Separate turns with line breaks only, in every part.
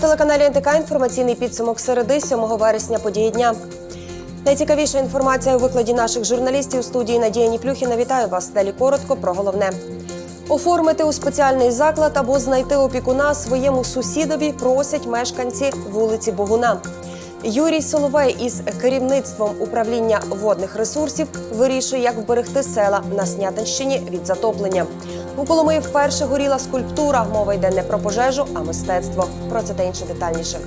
телеканалі НТК інформаційний підсумок середи 7 вересня події дня. Найцікавіша інформація у викладі наших журналістів у студії Надія Ніплюхіна. Вітаю вас. Далі коротко про головне. Оформити у спеціальний заклад або знайти опікуна своєму сусідові просять мешканці вулиці Богуна. Юрій Соловей із керівництвом управління водних ресурсів вирішує, як вберегти села на Снятинщині від затоплення. У Коломиї вперше горіла скульптура. Мова йде не про пожежу, а мистецтво. Про це та інше детальніше.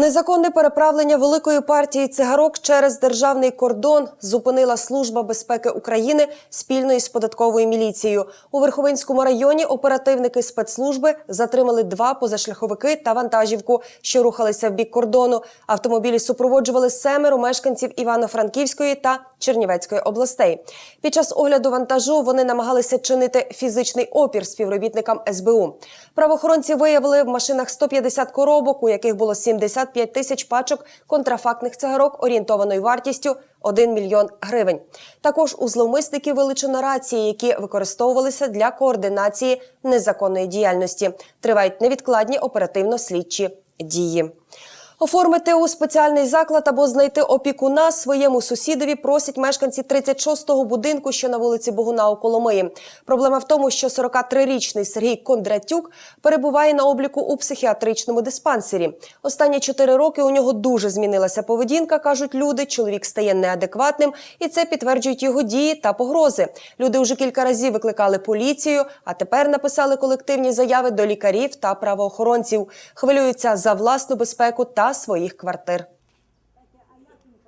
Незаконне переправлення великої партії цигарок через державний кордон зупинила Служба безпеки України спільно із податковою міліцією. У Верховинському районі оперативники спецслужби затримали два позашляховики та вантажівку, що рухалися в бік кордону. Автомобілі супроводжували семеро мешканців Івано-Франківської та Чернівецької областей. Під час огляду вантажу вони намагалися чинити фізичний опір співробітникам СБУ. Правоохоронці виявили в машинах 150 коробок, у яких було 75 тисяч пачок контрафактних цигарок орієнтованою вартістю 1 мільйон гривень. Також у зловмисників вилучено рації, які використовувалися для координації незаконної діяльності. Тривають невідкладні оперативно-слідчі дії. Оформити у спеціальний заклад або знайти опікуна своєму сусідові просять мешканці 36-го будинку, що на вулиці Богуна у Коломиї. Проблема в тому, що 43-річний Сергій Кондратюк перебуває на обліку у психіатричному диспансері. Останні чотири роки у нього дуже змінилася поведінка, кажуть люди. Чоловік стає неадекватним, і це підтверджують його дії та погрози. Люди вже кілька разів викликали поліцію, а тепер написали колективні заяви до лікарів та правоохоронців. Хвилюються за власну безпеку та своїх квартир.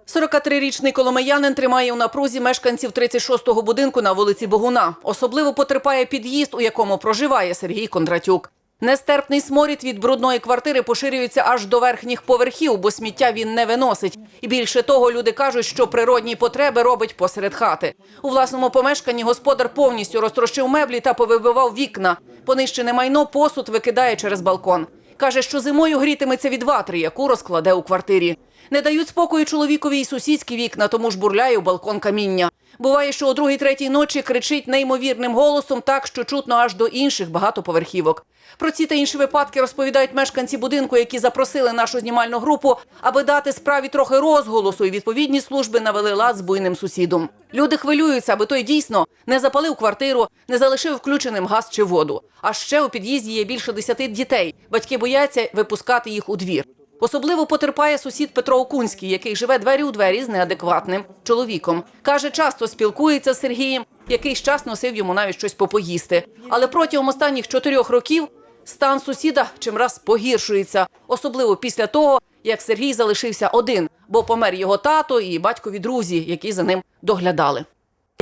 43-річний коломиянин тримає у напрузі мешканців 36-го будинку на вулиці Богуна. Особливо потерпає під'їзд, у якому проживає Сергій Кондратюк. Нестерпний сморід від брудної квартири поширюється аж до верхніх поверхів, бо сміття він не виносить. І більше того, люди кажуть, що природні потреби робить посеред хати. У власному помешканні господар повністю розтрощив меблі та повибивав вікна. Понищене майно посуд викидає через балкон. Каже, що зимою грітиметься від ватри, яку розкладе у квартирі. Не дають спокою чоловікові і сусідські вікна, тому ж бурляє у балкон каміння. Буває, що о другій-третій ночі кричить неймовірним голосом так, що чутно аж до інших багатоповерхівок. Про ці та інші випадки розповідають мешканці будинку, які запросили нашу знімальну групу, аби дати справі трохи розголосу, і відповідні служби навели лад з буйним сусідом. Люди хвилюються, аби той дійсно не запалив квартиру, не залишив включеним газ чи воду. А ще у під'їзді є більше десяти дітей. Батьки бояться випускати їх у двір. Особливо потерпає сусід Петро Окунський, який живе двері у двері з неадекватним чоловіком. Каже, часто спілкується з Сергієм, який час носив йому навіть щось попоїсти. Але протягом останніх чотирьох років стан сусіда чимраз погіршується, особливо після того, як Сергій залишився один, бо помер його тато і батькові друзі, які за ним доглядали.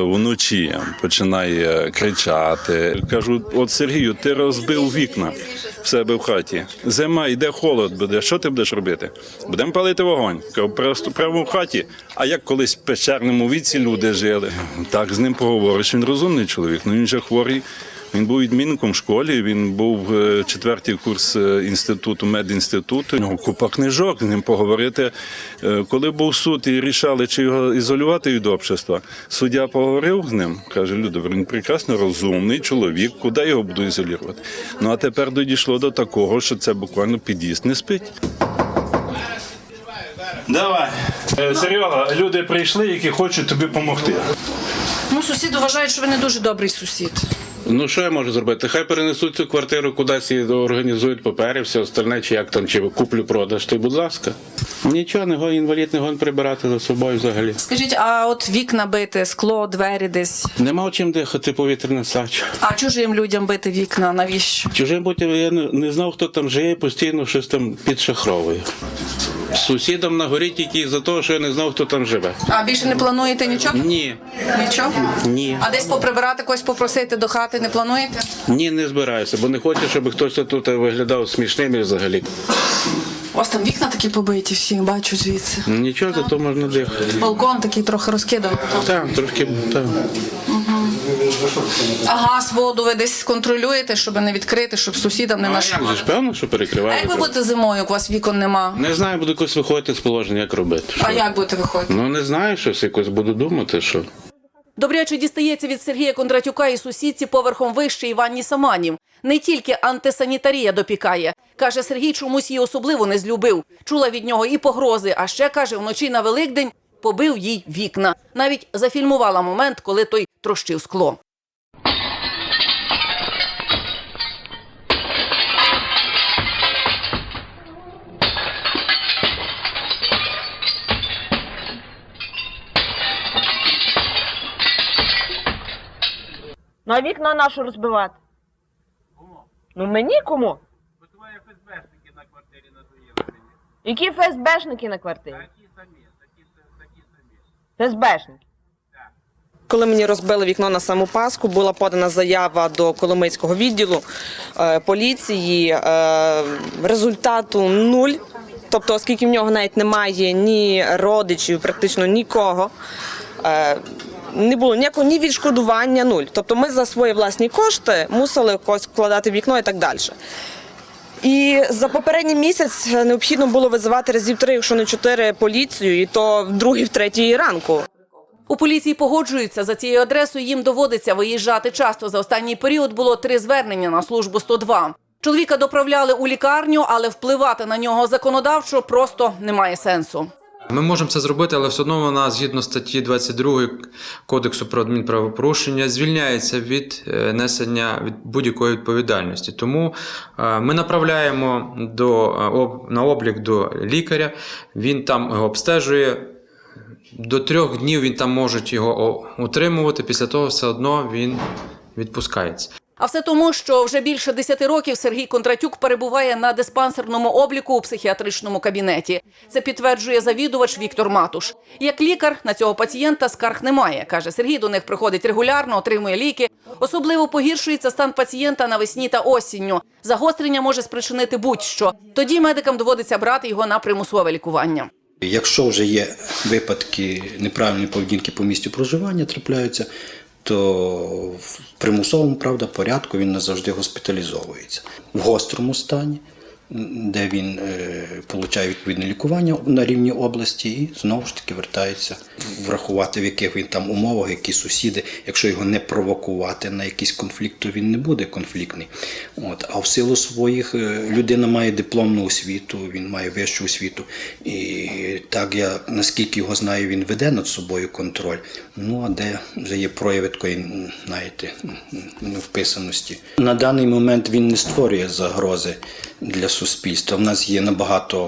Вночі починає кричати. Кажу: от Сергію, ти розбив вікна в себе в хаті. Зима йде холод буде. Що ти будеш робити? Будемо палити вогонь. Просто прямо в хаті. А як колись в печерному віці люди жили, так з ним поговориш. Він розумний чоловік. Ну він же хворий. Він був відмінником в школі. Він був е, четвертий курс е, інституту, медінституту. У нього купа книжок з ним поговорити. Е, Коли був суд і рішали, чи його ізолювати від общества, суддя поговорив з ним. каже: Людо, він прекрасно розумний чоловік. Куди його буду ізолювати? Ну а тепер дійшло до такого, що це буквально під'їзд не спить. Давай, Е, Серега, люди прийшли, які хочуть тобі допомогти.
Ну, сусід вважає, що ви не дуже добрий сусід.
Ну що я можу зробити? Хай перенесуть цю квартиру кудись і організують папери, все остальне, чи як там, чи куплю продаж, то й будь ласка. Нічого, не гон, інвалід не гон прибирати за собою взагалі.
Скажіть, а от вікна бити, скло, двері десь.
Нема чим дихати повітряна сач.
А чужим людям бити вікна, навіщо?
Чужим бути я не, не знав, хто там живе, постійно щось там підшахровує. З Сусідом на горі тільки за те, що я не знав, хто там живе.
А більше не плануєте нічого?
Ні,
Нічого?
ні,
А десь поприбирати когось попросити до хати не плануєте?
ні, не збираюся, бо не хочу, щоб хтось тут виглядав смішним і взагалі.
У вас там вікна такі побиті, всі бачу звідси.
Нічого, зато можна дихати.
Балкон такий трохи розкиданий.
Так, трошки так.
А газ, воду ви десь контролюєте, щоб не відкрити, щоб сусідам не
А
наш.
як же ж певно, що
А
перекриває.
як ви будете зимою, як у вас вікон нема?
Не знаю, буду якось виходити з положення, як робити.
А
Що?
як будете виходити?
Ну не знаю, щось якось буду думати, що.
Добряче дістається від Сергія Кондратюка і сусідці поверхом вище Іванні Саманів. Не тільки антисанітарія допікає. Каже, Сергій чомусь її особливо не злюбив. Чула від нього і погрози, а ще, каже, вночі на Великдень побив їй вікна. Навіть зафільмувала момент, коли той трощив скло.
Ну а вікна нашу розбивати? Кому? Ну мені кому?
Бо твої ФСБшники на квартирі надоїли мені.
Які ФСБшники на квартирі?
Такі самі, такі, такі самі.
ФСБшники.
Коли мені розбили вікно на саму Пасху, була подана заява до Коломийського відділу е, поліції. Е, результату нуль. Тобто, оскільки в нього навіть немає ні родичів, практично нікого. Е, не було ніякого ні відшкодування, нуль. Тобто ми за свої власні кошти мусили когось вкладати вікно і так далі. І за попередній місяць необхідно було визивати разів три, якщо не чотири, поліцію, і то в другій, в третій ранку.
У поліції погоджуються за цією адресою. Їм доводиться виїжджати часто. За останній період було три звернення на службу 102. Чоловіка доправляли у лікарню, але впливати на нього законодавчо просто немає сенсу.
Ми можемо це зробити, але все одно вона згідно статті 22 Кодексу про адмінправопорушення звільняється від е, несення від будь-якої відповідальності. Тому е, ми направляємо до, е, на облік до лікаря, він там його обстежує. До трьох днів він там може його утримувати, після того все одно він відпускається.
А все тому, що вже більше 10 років Сергій Кондратюк перебуває на диспансерному обліку у психіатричному кабінеті. Це підтверджує завідувач Віктор Матуш. Як лікар на цього пацієнта скарг немає. каже Сергій. До них приходить регулярно, отримує ліки. Особливо погіршується стан пацієнта навесні та осінню. Загострення може спричинити будь-що. Тоді медикам доводиться брати його на примусове лікування.
Якщо вже є випадки неправильної поведінки по місцю проживання трапляються, то в примусовому правда порядку він не завжди госпіталізовується. В гострому стані, де він е, получає відповідне лікування на рівні області і знову ж таки вертається врахувати, в яких він там умовах, які сусіди, якщо його не провокувати на якийсь конфлікт, то він не буде конфліктний. От. А в силу своїх е, людина має дипломну освіту, він має вищу освіту. І так я наскільки його знаю, він веде над собою контроль. Ну а де вже є прояви такої, знаєте, невписаності. На даний момент він не створює загрози для суспільства. У нас є набагато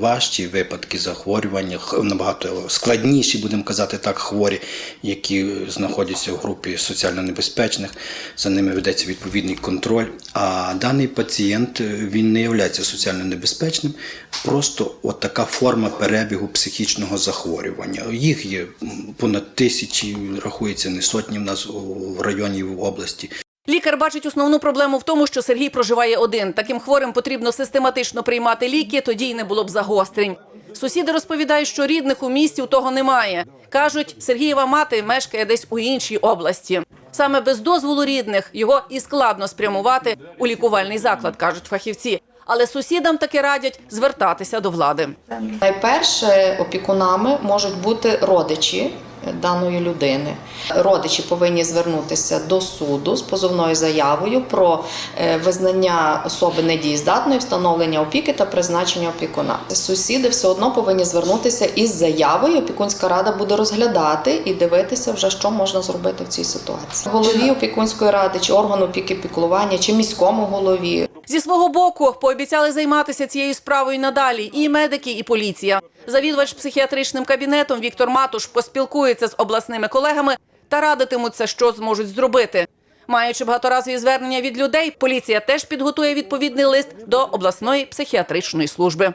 важчі випадки захворювання, набагато складніші, будемо казати так, хворі, які знаходяться в групі соціально небезпечних. За ними ведеться відповідний контроль. А даний пацієнт він не є соціально небезпечним, просто от така форма перебігу психічного захворювання. Їх є понад тисячі, рахується не сотні в нас в районі в області.
Лікар бачить основну проблему в тому, що Сергій проживає один. Таким хворим потрібно систематично приймати ліки, тоді й не було б загострень. Сусіди розповідають, що рідних у місті у того немає. Кажуть, Сергієва мати мешкає десь у іншій області. Саме без дозволу рідних його і складно спрямувати у лікувальний заклад, кажуть фахівці. Але сусідам таки радять звертатися до влади.
Найперше опікунами можуть бути родичі даної людини. Родичі повинні звернутися до суду з позовною заявою про е, визнання особи недієздатної, встановлення опіки та призначення опікуна. Сусіди все одно повинні звернутися із заявою. Опікунська рада буде розглядати і дивитися, вже що можна зробити в цій ситуації. Голові опікунської ради чи органу опіки піклування, чи міському голові
Зі свого боку пообіцяли займатися цією справою надалі і медики, і поліція. Завідувач психіатричним кабінетом Віктор Матуш поспілкується з обласними колегами та радитимуться, що зможуть зробити. Маючи багаторазові звернення від людей, поліція теж підготує відповідний лист до обласної психіатричної служби.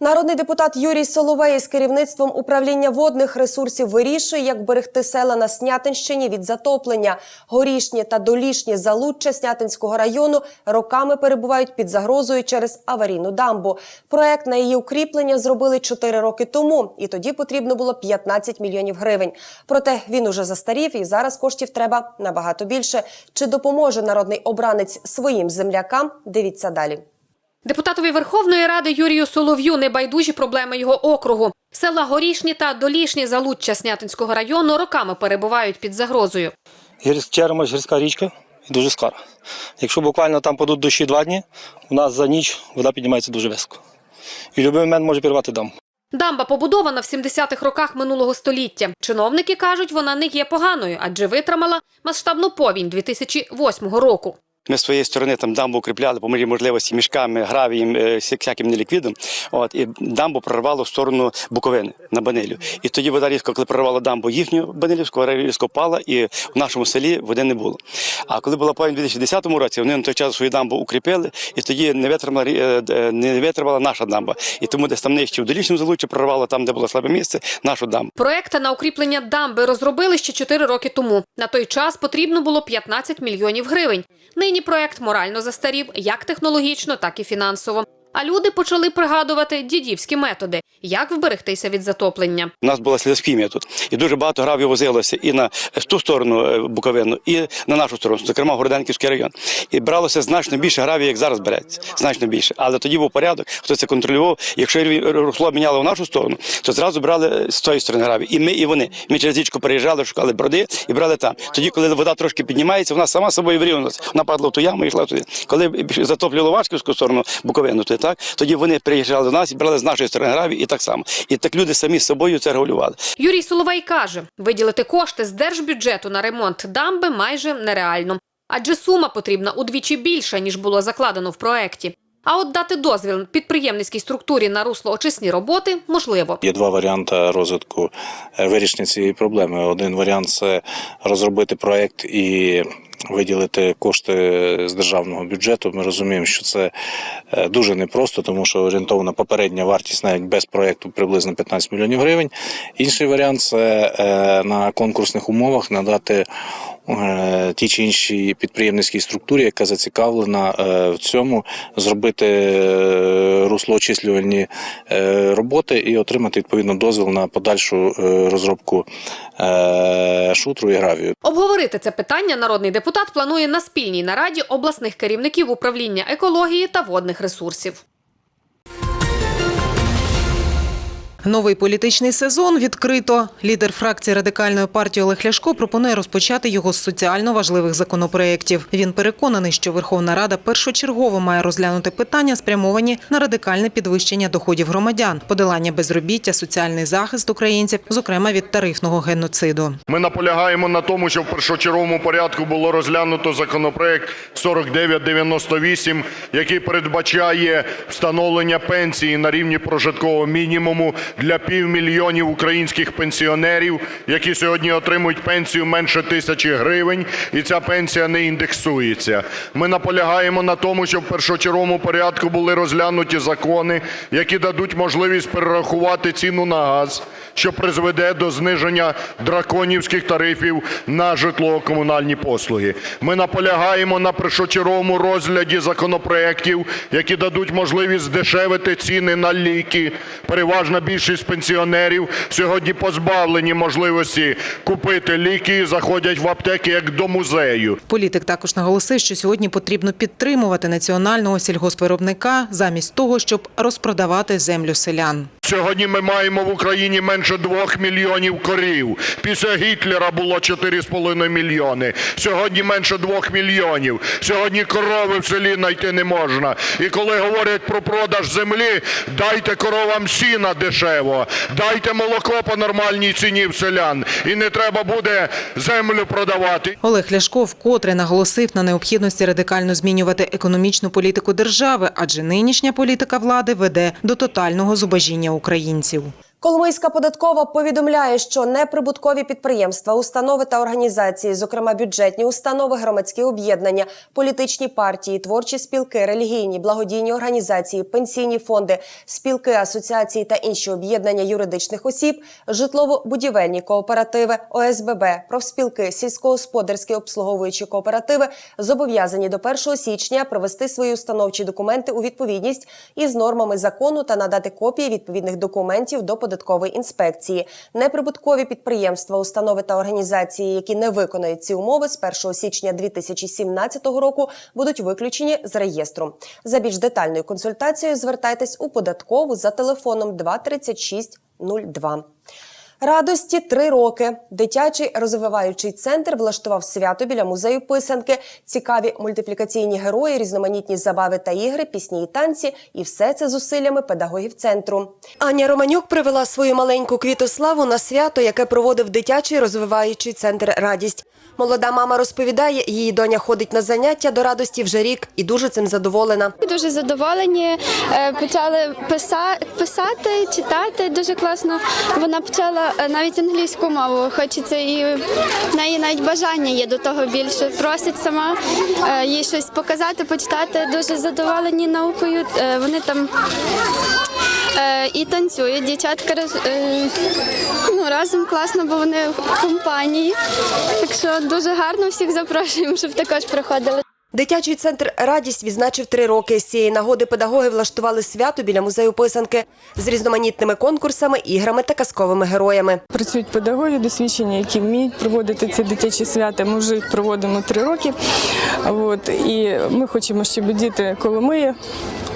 Народний депутат Юрій Соловей з керівництвом управління водних ресурсів вирішує, як берегти села на Снятинщині від затоплення. Горішні та долішні залуччя Снятинського району роками перебувають під загрозою через аварійну дамбу. Проект на її укріплення зробили 4 роки тому, і тоді потрібно було 15 мільйонів гривень. Проте він уже застарів, і зараз коштів треба набагато більше. Чи допоможе народний обранець своїм землякам? Дивіться далі.
Депутатові Верховної Ради Юрію Солов'ю небайдужі проблеми його округу.
Села Горішні та Долішні Залуччя Снятинського району роками перебувають під загрозою.
Черемош гірська річка і дуже скара. Якщо буквально там падуть дощі два дні, у нас за ніч вода піднімається дуже високо. І в будь-який момент може пірвати дам.
Дамба побудована в 70-х роках минулого століття. Чиновники кажуть, вона не є поганою, адже витримала масштабну повінь 2008 року.
Ми з своєї сторони там дамбу укріпляли по мірі можливості мішками, гравієм, е, всяким неліквідом. От, і дамбу прорвало в сторону Буковини на Банилю. І тоді вода різко, коли прорвало дамбу їхню Банилівську, вода різко впала, і в нашому селі води не було. А коли була повінь у 2010 році, вони на той час свою дамбу укріпили, і тоді не витримала, е, е, не витримала наша дамба. І тому десь там нижче в долічному залуччі прорвало там, де було слабе місце, нашу дамбу.
Проекти на укріплення дамби розробили ще 4 роки тому. На той час потрібно було 15 мільйонів гривень. Нині проект морально застарів як технологічно, так і фінансово. А люди почали пригадувати дідівські методи, як вберегтися від затоплення.
У нас була слідовськімія тут, і дуже багато гравів возилося і на ту сторону е, Буковину, і на нашу сторону, зокрема Городенківський район. І бралося значно більше гравів, як зараз береться, значно більше. Але тоді був порядок, хто це контролював. Якщо русло міняло в нашу сторону, то зразу брали з тої сторони граві. І ми, і вони. Ми через річку переїжджали, шукали броди і брали там. Тоді, коли вода трошки піднімається, вона сама собою вирівнялася. Вона падала в ту яму і йшла туди. Коли затоплювало Вачківську сторону Буковину, то так тоді вони приїжджали до нас і брали з нашої сторони граві, і так само. І так люди самі з собою це регулювали.
Юрій Соловей каже, виділити кошти з держбюджету на ремонт дамби майже нереально, адже сума потрібна удвічі більша, ніж було закладено в проекті. А от дати дозвіл підприємницькій структурі на руслоочисні роботи можливо.
Є два варіанти розвитку е, вирішення цієї проблеми. Один варіант це розробити проект і виділити кошти з державного бюджету. Ми розуміємо, що це е, дуже непросто, тому що орієнтовна попередня вартість навіть без проекту приблизно 15 мільйонів гривень. Інший варіант це е, на конкурсних умовах надати. е, Ті чи іншій підприємницькій структурі, яка зацікавлена в цьому, зробити руслоочислювальні е, роботи і отримати відповідно дозвіл на подальшу розробку шутру і гравію.
Обговорити це питання народний депутат планує на спільній нараді обласних керівників управління екології та водних ресурсів.
Новий політичний сезон відкрито. Лідер фракції радикальної партії Олег Ляшко пропонує розпочати його з соціально важливих законопроєктів. Він переконаний, що Верховна Рада першочергово має розглянути питання, спрямовані на радикальне підвищення доходів громадян, подолання безробіття, соціальний захист українців, зокрема від тарифного геноциду.
Ми наполягаємо на тому, що в першочерговому порядку було розглянуто законопроект 4998, який передбачає встановлення пенсії на рівні прожиткового мінімуму для півмільйонів українських пенсіонерів, які сьогодні отримують пенсію менше тисячі гривень, і ця пенсія не індексується. Ми наполягаємо на тому, щоб в першочерговому порядку були розглянуті закони, які дадуть можливість перерахувати ціну на газ, що призведе до зниження драконівських тарифів на житлово-комунальні послуги. Ми наполягаємо на першочерговому розгляді законопроєктів, які дадуть можливість здешевити ціни на ліки. Переважна більшість пенсіонерів сьогодні позбавлені можливості купити ліки і заходять в аптеки як до музею.
Політик також наголосив, що сьогодні потрібно підтримувати національного сільгоспвиробника замість того, щоб розпродавати землю селян.
Сьогодні ми маємо в Україні менше двох мільйонів корів. Після Гітлера було 4,5 мільйони. Сьогодні менше двох мільйонів. Сьогодні корови в селі знайти не можна. І коли говорять про продаж землі, дайте коровам сіна дешево, дайте молоко по нормальній ціні в селян. І не треба буде землю продавати.
Олег Ляшко вкотре наголосив на необхідності радикально змінювати економічну політику держави, адже нинішня політика влади веде до тотального зубожіння українців.
Коломийська податкова повідомляє, що неприбуткові підприємства, установи та організації, зокрема бюджетні установи, громадські об'єднання, політичні партії, творчі спілки, релігійні, благодійні організації, пенсійні фонди, спілки, асоціації та інші об'єднання юридичних осіб, житлово-будівельні кооперативи, ОСББ, профспілки, сільськогосподарські обслуговуючі кооперативи зобов'язані до 1 січня привести свої установчі документи у відповідність із нормами закону та надати копії відповідних документів до податкової податкової інспекції. Неприбуткові підприємства, установи та організації, які не виконають ці умови з 1 січня 2017 року, будуть виключені з реєстру. За більш детальною консультацією звертайтесь у податкову за телефоном 23602. Радості три роки. Дитячий розвиваючий центр влаштував свято біля музею писанки. Цікаві мультиплікаційні герої, різноманітні забави та ігри, пісні і танці. І все це зусиллями педагогів центру. Аня Романюк привела свою маленьку квітославу на свято, яке проводив дитячий розвиваючий центр Радість. Молода мама розповідає, її доня ходить на заняття до радості вже рік і дуже цим задоволена.
Дуже задоволені. Е, Почали писати, читати дуже класно. Вона почала навіть англійську мову. Хочеться і в неї навіть бажання є до того більше. Prосить сама е, їй щось показати, почитати. Дуже задоволені наукою. Е, Вони там е, і танцюють. Дівчатка е, ну, разом класно, бо вони в компанії. Так що дуже гарно всіх запрошуємо, щоб також приходили.
Дитячий центр Радість відзначив три роки. З цієї нагоди педагоги влаштували свято біля музею писанки з різноманітними конкурсами, іграми та казковими героями.
Працюють педагоги досвідчені, які вміють проводити ці дитячі свята. Ми вже їх проводимо три роки. От, і ми хочемо, щоб діти Коломиї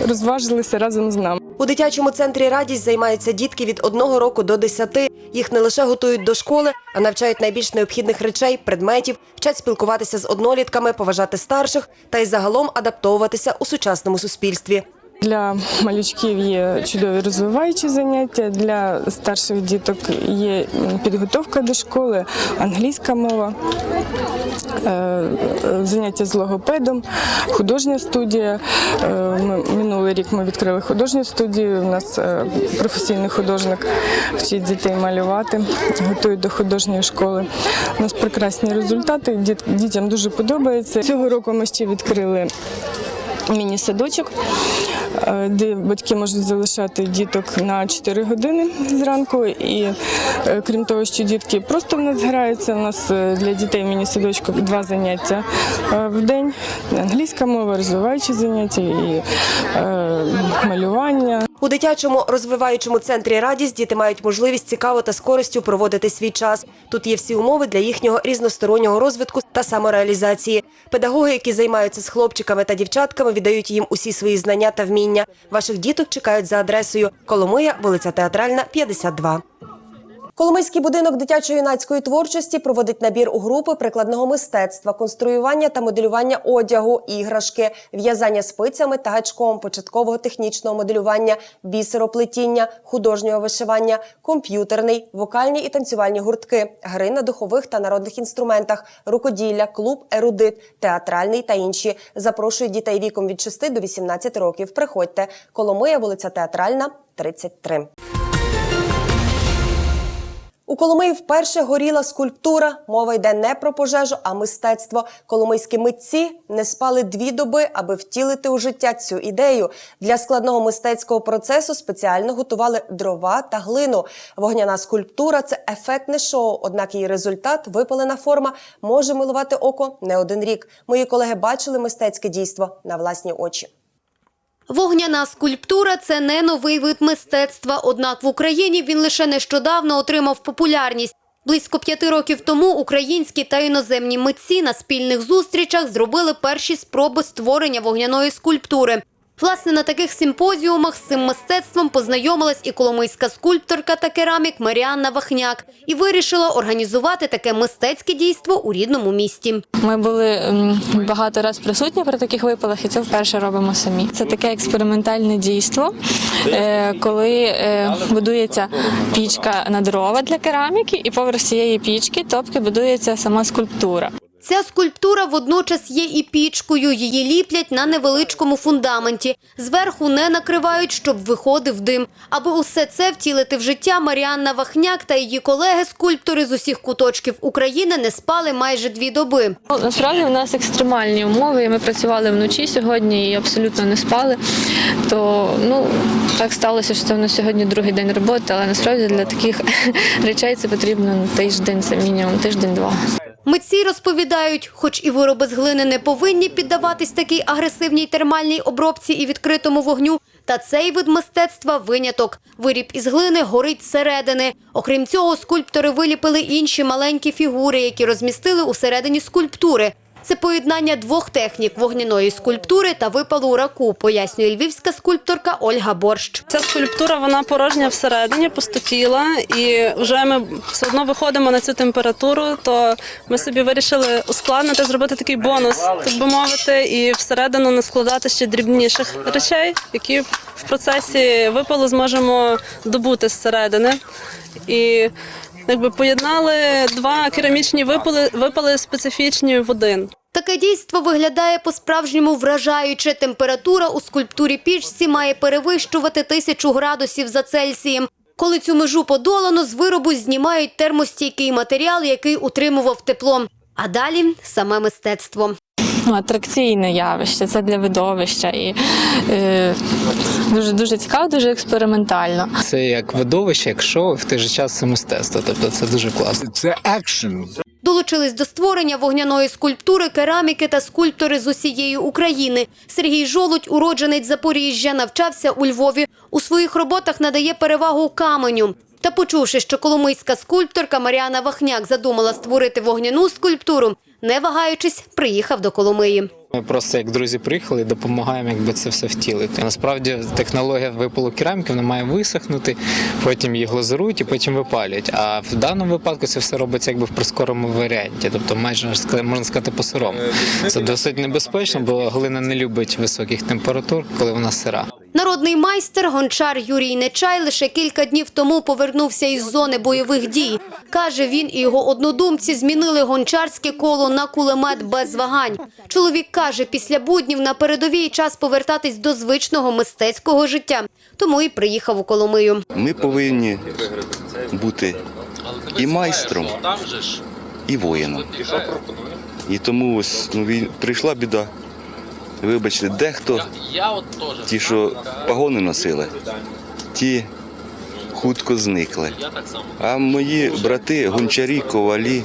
розважилися разом з нами.
У дитячому центрі Радість займаються дітки від одного року до десяти. Їх не лише готують до школи, а навчають найбільш необхідних речей, предметів, вчать спілкуватися з однолітками, поважати старших та й загалом адаптовуватися у сучасному суспільстві.
Для малючків є чудові розвиваючі заняття. Для старших діток є підготовка до школи, англійська мова, е, заняття з логопедом, художня студія. Е, минулий рік ми відкрили художню студію. У нас е, професійний художник вчить дітей малювати, готує до художньої школи. У нас прекрасні результати. діт- Дітям дуже подобається. Цього року ми ще відкрили міні-садочок, де батьки можуть залишати діток на 4 години зранку. І е, крім того, що дітки просто в нас граються, у нас е, для дітей в міні-садочку два заняття е, в день. Англійська мова, розвиваючі заняття і е, малювання.
У дитячому розвиваючому центрі Радість діти мають можливість цікаво та з користю проводити свій час. Тут є всі умови для їхнього різностороннього розвитку та самореалізації. Педагоги, які займаються з хлопчиками та дівчатками, віддають їм усі свої знання та вміння. Ваших діток чекають за адресою Коломия, вулиця Театральна, 52. Коломийський будинок дитячо-юнацької творчості проводить набір у групи прикладного мистецтва, конструювання та моделювання одягу, іграшки, в'язання спицями та гачком, початкового технічного моделювання, бісероплетіння, художнього вишивання, комп'ютерний, вокальні і танцювальні гуртки, гри на духових та народних інструментах, рукоділля, клуб ерудит, театральний та інші. Запрошують дітей віком від 6 до 18 років. Приходьте. Коломия, вулиця Театральна, 33. У Коломиї вперше горіла скульптура. Мова йде не про пожежу, а мистецтво. Коломийські митці не спали дві доби, аби втілити у життя цю ідею. Для складного мистецького процесу спеціально готували дрова та глину. Вогняна скульптура це ефектне шоу. Однак її результат, випалена форма, може милувати око не один рік. Мої колеги бачили мистецьке дійство на власні очі.
Вогняна скульптура це не новий вид мистецтва, однак в Україні він лише нещодавно отримав популярність. Близько п'яти років тому українські та іноземні митці на спільних зустрічах зробили перші спроби створення вогняної скульптури. Власне, на таких симпозіумах з цим мистецтвом познайомилась і коломийська скульпторка та керамік Маріанна Вахняк і вирішила організувати таке мистецьке дійство у рідному місті.
Ми були багато разів присутні при таких випалах, і це вперше робимо самі. Це таке експериментальне дійство, е, коли е, будується пічка на дрова для кераміки, і поверх цієї пічки топки будується сама скульптура.
Ця скульптура водночас є і пічкою. Її ліплять на невеличкому фундаменті. Зверху не накривають, щоб виходив дим. Аби усе це втілити в життя, Маріанна Вахняк та її колеги-скульптори з усіх куточків України не спали майже дві доби.
Ну, Насправді у нас екстремальні умови. Ми працювали вночі сьогодні і абсолютно не спали. То ну так сталося, що це у нас сьогодні другий день роботи, але насправді для таких речей це потрібно тиждень, це мінімум тиждень-два.
Митці розповідають, хоч і вироби з глини не повинні піддаватись такій агресивній термальній обробці і відкритому вогню, та цей вид мистецтва – виняток. Виріб із глини горить зсередини. Окрім цього, скульптори виліпили інші маленькі фігури, які розмістили усередині скульптури. Це поєднання двох технік – вогняної скульптури та випалу раку, пояснює львівська скульпторка Ольга Борщ.
Ця скульптура вона порожня всередині, пустотіла, і вже ми все одно виходимо на цю температуру. То ми собі вирішили ускладнити, зробити такий бонус, так би мовити, і всередину наскладати ще дрібніших речей, які в процесі випалу зможемо добути зсередини. І якби поєднали два керамічні випали, випали специфічні в один.
Таке дійство виглядає по-справжньому вражаюче. Температура у скульптурі пічці має перевищувати тисячу градусів за Цельсієм. Коли цю межу подолано, з виробу знімають термостійкий матеріал, який утримував тепло. А далі саме мистецтво.
Ну, атракційне явище, це для видовища і е, дуже дуже цікаво, дуже експериментально.
Це як видовище, як шоу, в той же час це мистецтво. Тобто це дуже класно. Це екшн.
Долучились до створення вогняної скульптури кераміки та скульптори з усієї України. Сергій Жолудь, уродженець Запоріжжя, навчався у Львові. У своїх роботах надає перевагу каменю. Та почувши, що коломийська скульпторка Маріана Вахняк задумала створити вогняну скульптуру, не вагаючись, приїхав до Коломиї.
Ми просто як друзі приїхали і допомагаємо, якби це все втілити. Насправді технологія випалу кераміки вона має висохнути, потім її глазурують і потім випалюють. А в даному випадку це все робиться якби в прискорому варіанті, тобто майже можна сказати по сирому. Це досить небезпечно, бо глина не любить високих температур, коли вона сира.
Народний майстер, гончар Юрій Нечай лише кілька днів тому повернувся із зони бойових дій. Каже, він і його однодумці змінили гончарське коло на кулемет без вагань. Чоловік каже, після буднів на передовій час повертатись до звичного мистецького життя. Тому і приїхав у Коломию.
Ми повинні бути і майстром, і воїном. І тому ось ну, прийшла біда. Вибачте, дехто, ті, що погони носили, ті хутко зникли. А мої брати, гончарі, ковалі,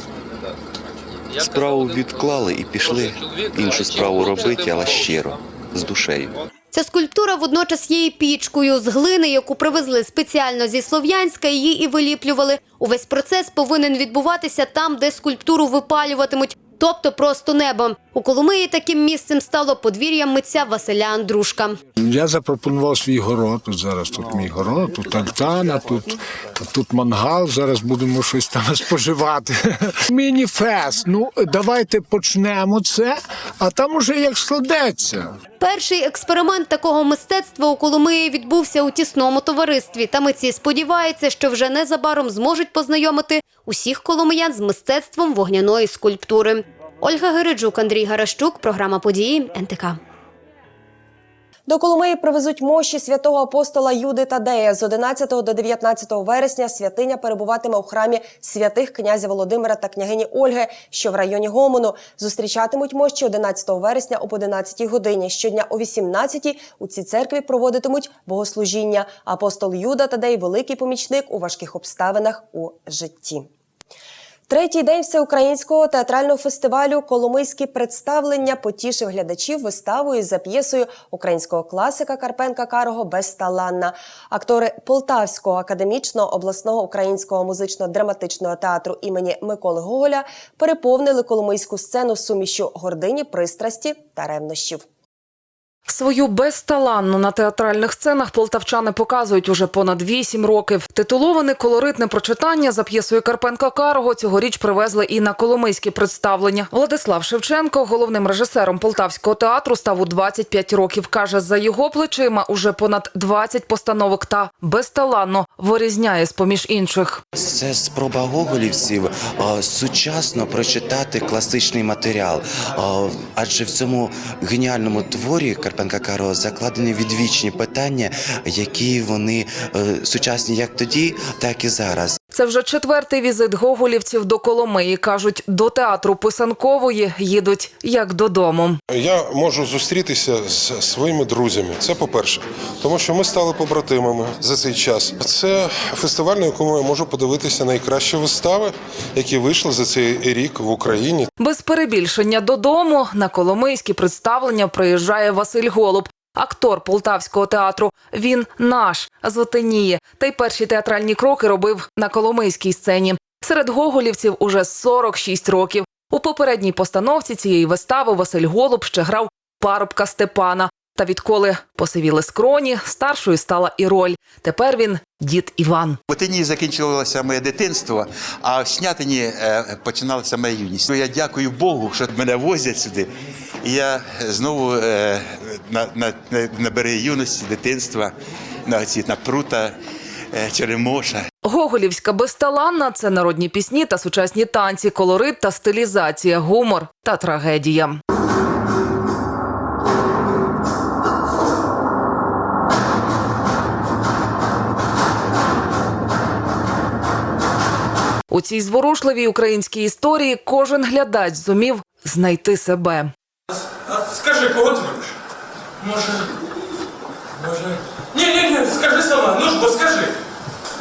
справу відклали і пішли іншу справу робити, але щиро, з душею.
Ця скульптура водночас є і пічкою з глини, яку привезли спеціально зі Слов'янська, її і виліплювали. Увесь процес повинен відбуватися там, де скульптуру випалюватимуть, тобто просто небом. У Коломиї таким місцем стало подвір'я митця Василя Андрушка.
Я запропонував свій город. От зараз тут мій город, тут альтана, тут, тут мангал. Зараз будемо щось там споживати. Міні-фест. Ну давайте почнемо це, а там уже як складеться.
Перший експеримент такого мистецтва у Коломиї відбувся у тісному товаристві. Та митці сподіваються, що вже незабаром зможуть познайомити усіх коломиян з мистецтвом вогняної скульптури. Ольга Гериджук, Андрій Гарашчук, програма події НТК.
До Коломиї привезуть мощі святого апостола Юди Тадея. З 11 до 19 вересня святиня перебуватиме у храмі святих князя Володимира та княгині Ольги, що в районі Гомону. Зустрічатимуть мощі 11 вересня об 11 годині. Щодня о 18 у цій церкві проводитимуть богослужіння. Апостол Юда Тадей – великий помічник у важких обставинах у житті. Третій день всеукраїнського театрального фестивалю Коломийські представлення потішив глядачів виставою за п'єсою українського класика Карпенка Карого Безталанна. Актори Полтавського академічного обласного українського музично-драматичного театру імені Миколи Гоголя переповнили коломийську сцену сумішю гордині, пристрасті та ревнощів.
Свою безталанну на театральних сценах полтавчани показують уже понад вісім років. Титуловане колоритне прочитання за п'єсою Карпенка Карого цьогоріч привезли і на коломийські представлення. Владислав Шевченко, головним режисером полтавського театру, став у 25 років. каже, за його плечима уже понад 20 постановок та безталанно вирізняє з поміж інших.
Це спроба гоголівців сучасно прочитати класичний матеріал. Адже в цьому геніальному творі Карпенка Каро закладені відвічні питання, які вони е, сучасні як тоді, так і зараз.
Це вже четвертий візит гоголівців до Коломиї. Кажуть, до театру Писанкової їдуть як додому.
Я можу зустрітися з своїми друзями. Це по-перше, тому що ми стали побратимами за цей час. Це фестиваль, на якому я можу подивитися найкращі вистави, які вийшли за цей рік в Україні.
Без перебільшення додому на коломийські представлення приїжджає Василь Голуб. Актор полтавського театру. Він наш з Отиніє. Та й перші театральні кроки робив на коломийській сцені. Серед гоголівців уже 46 років. У попередній постановці цієї вистави Василь Голуб ще грав парубка Степана. Та відколи посивіли скроні, старшою стала і роль. Тепер він дід Іван.
В Отині закінчилося моє дитинство, а в Снятині е, починалася моя юність. Ну, Я дякую Богу, що мене возять сюди. І я знову е, на, на, на, на береги юності, дитинства, на, ці, на прута, е, черемоша.
Гоголівська безталанна це народні пісні та сучасні танці, колорит та стилізація, гумор та трагедія. У цій зворушливій українській історії кожен глядач зумів знайти себе.
Скажи, кого ти любиш? Може. Може. Ні, ні, ні, скажи сама, ну ж бо скажи.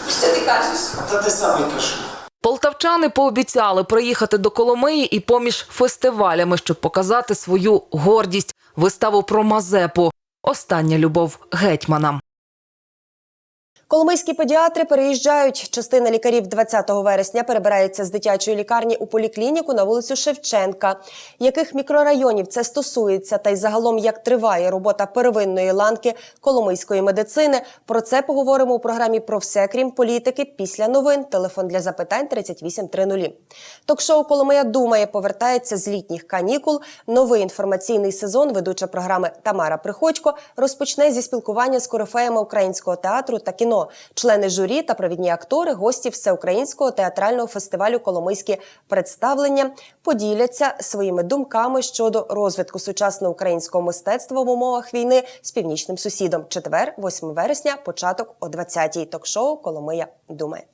Що ти кажеш?
Та ти сам і кажи.
Полтавчани пообіцяли приїхати до Коломиї і поміж фестивалями, щоб показати свою гордість, виставу про Мазепу. Остання любов гетьмана.
Коломийські педіатри переїжджають. Частина лікарів 20 вересня перебирається з дитячої лікарні у поліклініку на вулицю Шевченка. Яких мікрорайонів це стосується, та й загалом як триває робота первинної ланки коломийської медицини. Про це поговоримо у програмі про все крім політики після новин. Телефон для запитань 3830. Ток-шоу Коломия думає повертається з літніх канікул. Новий інформаційний сезон. Ведуча програми Тамара Приходько розпочне зі спілкування з корифеями українського театру та кіно. Члени журі та провідні актори, гості всеукраїнського театрального фестивалю Коломийські представлення поділяться своїми думками щодо розвитку сучасного українського мистецтва в умовах війни з північним сусідом. Четвер, 8 вересня, початок о 20-й. Ток-шоу Коломия думає.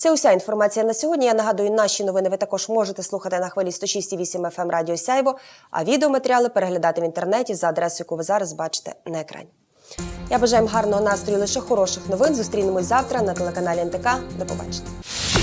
Це уся інформація на сьогодні. Я нагадую, наші новини ви також можете слухати на хвилі 106,8 FM Радіо Сяйво, а відеоматеріали переглядати в інтернеті за адресою, яку ви зараз бачите на екрані. Я бажаю вам гарного настрою, лише хороших новин. Зустрінемось завтра на телеканалі НТК. До побачення.